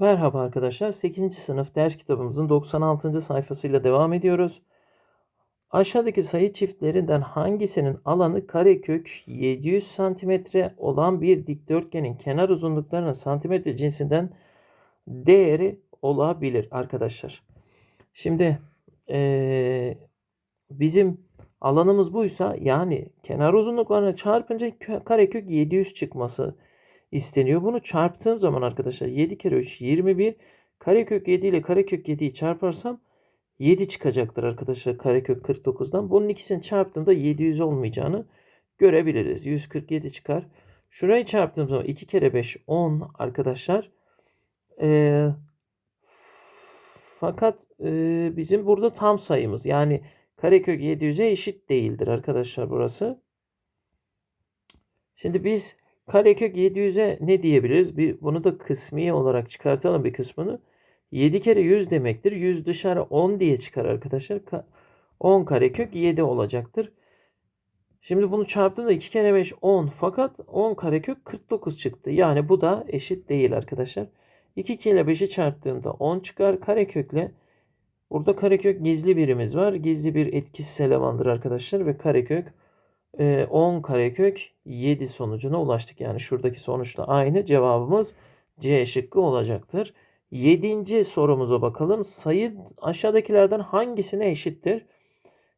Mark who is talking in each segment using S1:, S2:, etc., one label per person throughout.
S1: Merhaba arkadaşlar. 8. sınıf ders kitabımızın 96. sayfasıyla devam ediyoruz. Aşağıdaki sayı çiftlerinden hangisinin alanı karekök 700 cm olan bir dikdörtgenin kenar uzunluklarının santimetre cinsinden değeri olabilir arkadaşlar. Şimdi eee, bizim alanımız buysa yani kenar uzunluklarına çarpınca kö- karekök 700 çıkması isteniyor. Bunu çarptığım zaman arkadaşlar 7 kere 3 21 karekök 7 ile karekök 7'yi çarparsam 7 çıkacaktır arkadaşlar karekök 49'dan. Bunun ikisini çarptığımda 700 olmayacağını görebiliriz. 147 çıkar. Şurayı çarptığım zaman 2 kere 5 10 arkadaşlar. Ee, fakat e, bizim burada tam sayımız yani karekök 700'e eşit değildir arkadaşlar burası. Şimdi biz karekök 700'e ne diyebiliriz? Bir, bunu da kısmi olarak çıkartalım bir kısmını. 7 kere 100 demektir. 100 dışarı 10 diye çıkar arkadaşlar. Ka- 10 karekök 7 olacaktır. Şimdi bunu çarptığımda 2 kere 5 10 fakat 10 karekök 49 çıktı. Yani bu da eşit değil arkadaşlar. 2 ile 5'i çarptığımda 10 çıkar. Karekökle burada karekök gizli birimiz var. Gizli bir etkisiz elemandır arkadaşlar ve karekök 10 karekök 7 sonucuna ulaştık. Yani şuradaki sonuçla aynı cevabımız C şıkkı olacaktır. Yedinci sorumuza bakalım. Sayı aşağıdakilerden hangisine eşittir?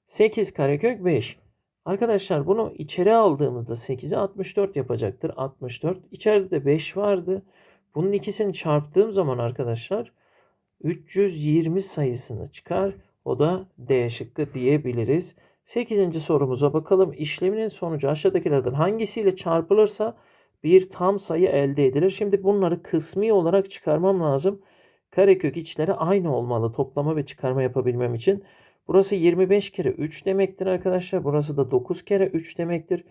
S1: 8 karekök 5. Arkadaşlar bunu içeri aldığımızda 8'i 64 yapacaktır. 64. İçeride de 5 vardı. Bunun ikisini çarptığım zaman arkadaşlar 320 sayısını çıkar. O da D şıkkı diyebiliriz. 8. sorumuza bakalım. İşleminin sonucu aşağıdakilerden hangisiyle çarpılırsa bir tam sayı elde edilir. Şimdi bunları kısmi olarak çıkarmam lazım. Karekök içleri aynı olmalı toplama ve çıkarma yapabilmem için. Burası 25 kere 3 demektir arkadaşlar. Burası da 9 kere 3 demektir.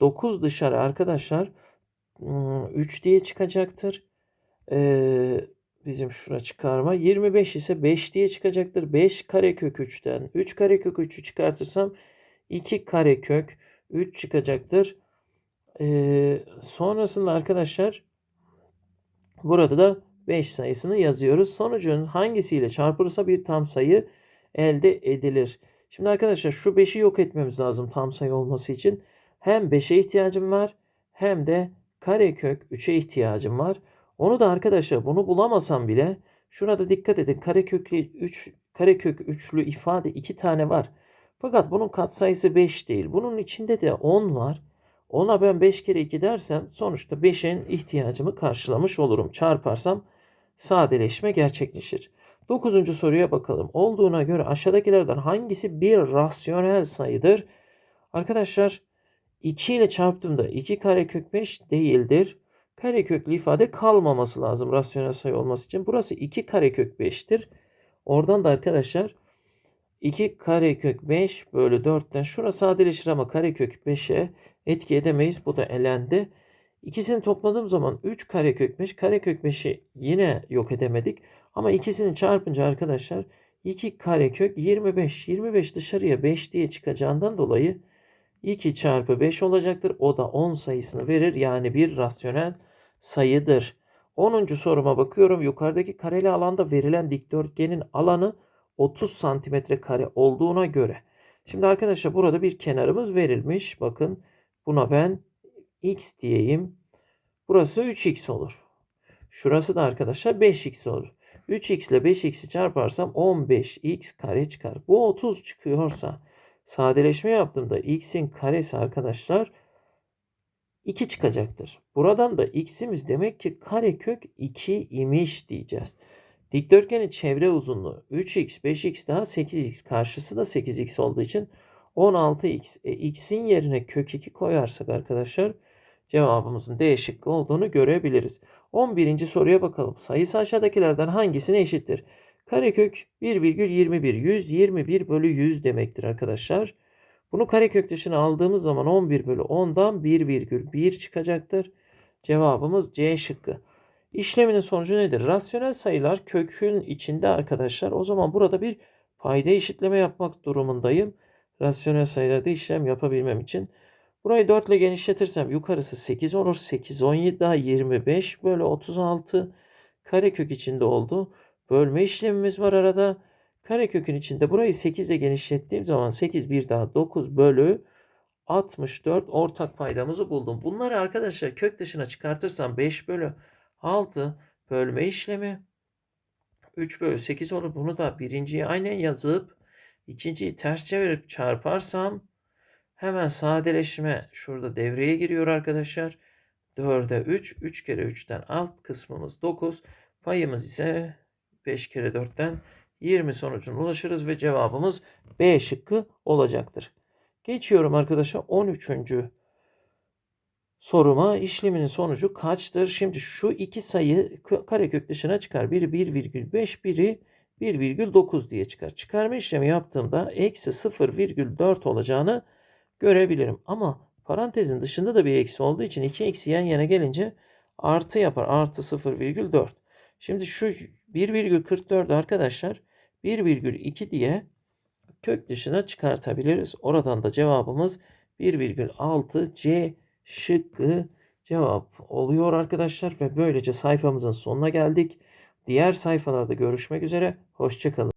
S1: 9 dışarı arkadaşlar 3 diye çıkacaktır. Ee, bizim şura çıkarma. 25 ise 5 diye çıkacaktır. 5 karekök 3'ten 3 karekök 3'ü çıkartırsam 2 karekök 3 çıkacaktır. Ee, sonrasında arkadaşlar burada da 5 sayısını yazıyoruz. Sonucun hangisiyle çarpılırsa bir tam sayı elde edilir. Şimdi arkadaşlar şu 5'i yok etmemiz lazım tam sayı olması için. Hem 5'e ihtiyacım var hem de karekök 3'e ihtiyacım var. Onu da arkadaşlar bunu bulamasam bile şurada dikkat edin kareköklü 3 karekök üçlü ifade 2 tane var. Fakat bunun katsayısı 5 değil. Bunun içinde de 10 var. Ona ben 5 kere 2 dersem sonuçta 5'in ihtiyacımı karşılamış olurum. Çarparsam sadeleşme gerçekleşir. 9. soruya bakalım. Olduğuna göre aşağıdakilerden hangisi bir rasyonel sayıdır? Arkadaşlar 2 ile çarptığımda 2 karekök 5 değildir. Kareköklü ifade kalmaması lazım rasyonel sayı olması için. Burası 2 karekök 5'tir. Oradan da arkadaşlar 2 karekök 5 bölü 4'ten şurası sadeleşir ama karekök 5'e etki edemeyiz. Bu da elendi. İkisini topladığım zaman 3 karekök 5 karekök 5'i yine yok edemedik. Ama ikisini çarpınca arkadaşlar 2 karekök 25. 25 dışarıya 5 diye çıkacağından dolayı 2 çarpı 5 olacaktır. O da 10 sayısını verir. Yani bir rasyonel sayıdır. 10. soruma bakıyorum. Yukarıdaki kareli alanda verilen dikdörtgenin alanı 30 santimetre kare olduğuna göre. Şimdi arkadaşlar burada bir kenarımız verilmiş. Bakın buna ben x diyeyim. Burası 3x olur. Şurası da arkadaşlar 5x olur. 3x ile 5x'i çarparsam 15x kare çıkar. Bu 30 çıkıyorsa sadeleşme yaptığımda x'in karesi arkadaşlar 2 çıkacaktır. Buradan da x'imiz demek ki karekök 2 imiş diyeceğiz. Dikdörtgenin çevre uzunluğu 3x, 5x daha 8x. Karşısı da 8x olduğu için 16x. E, x'in yerine kök 2 koyarsak arkadaşlar cevabımızın D şıkkı olduğunu görebiliriz. 11. soruya bakalım. Sayısı aşağıdakilerden hangisine eşittir? Karekök 1,21 121 bölü 100 demektir arkadaşlar. Bunu karekök dışına aldığımız zaman 11 bölü 10'dan 1,1 çıkacaktır. Cevabımız C şıkkı. İşleminin sonucu nedir? Rasyonel sayılar kökün içinde arkadaşlar. O zaman burada bir payda eşitleme yapmak durumundayım. Rasyonel sayılarda işlem yapabilmem için. Burayı 4 ile genişletirsem yukarısı 8 olur. 8, 17 daha 25 bölü 36 karekök içinde oldu. Bölme işlemimiz var arada. Karekökün içinde burayı 8 ile genişlettiğim zaman 8 bir daha 9 bölü 64 ortak paydamızı buldum. Bunları arkadaşlar kök dışına çıkartırsam 5 bölü 6 bölme işlemi 3 bölü 8 olur. Bunu da birinciyi aynen yazıp ikinciyi ters çevirip çarparsam hemen sadeleşme şurada devreye giriyor arkadaşlar. 4'e 3. 3 kere 3'ten alt kısmımız 9. Payımız ise 5 kere 4'ten 20 sonucuna ulaşırız ve cevabımız B şıkkı olacaktır. Geçiyorum arkadaşlar 13. soruma. İşleminin sonucu kaçtır? Şimdi şu iki sayı karekök dışına çıkar. Biri 1,5, biri 1,9 diye çıkar. Çıkarma işlemi yaptığımda eksi 0,4 olacağını görebilirim. Ama parantezin dışında da bir eksi olduğu için iki eksi yan yana gelince artı yapar. Artı 0,4. Şimdi şu 1,44 arkadaşlar 1,2 diye kök dışına çıkartabiliriz. Oradan da cevabımız 1,6 C şıkkı cevap oluyor arkadaşlar ve böylece sayfamızın sonuna geldik. Diğer sayfalarda görüşmek üzere. Hoşçakalın.